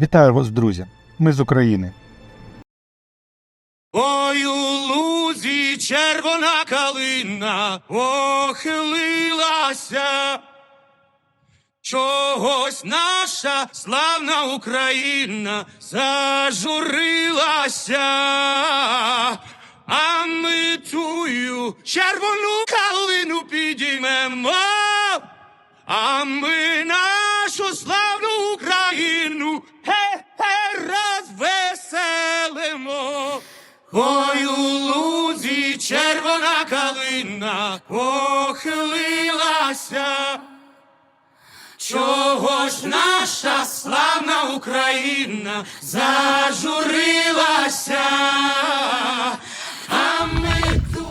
Вітаю вас, друзі! Ми з України. Ой, у лузі червона калина охилилася. Чогось наша славна Україна зажурилася, а ми тую червону калину підіймемо, а ми нашу славну Ой, у лузі червона калина похилилася. Чого ж наша славна Україна зажурилася, а ми тую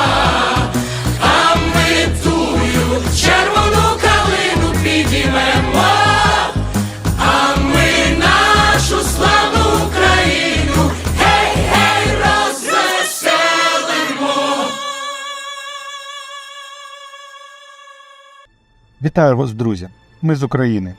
Вітаю вас, друзі! Ми з України.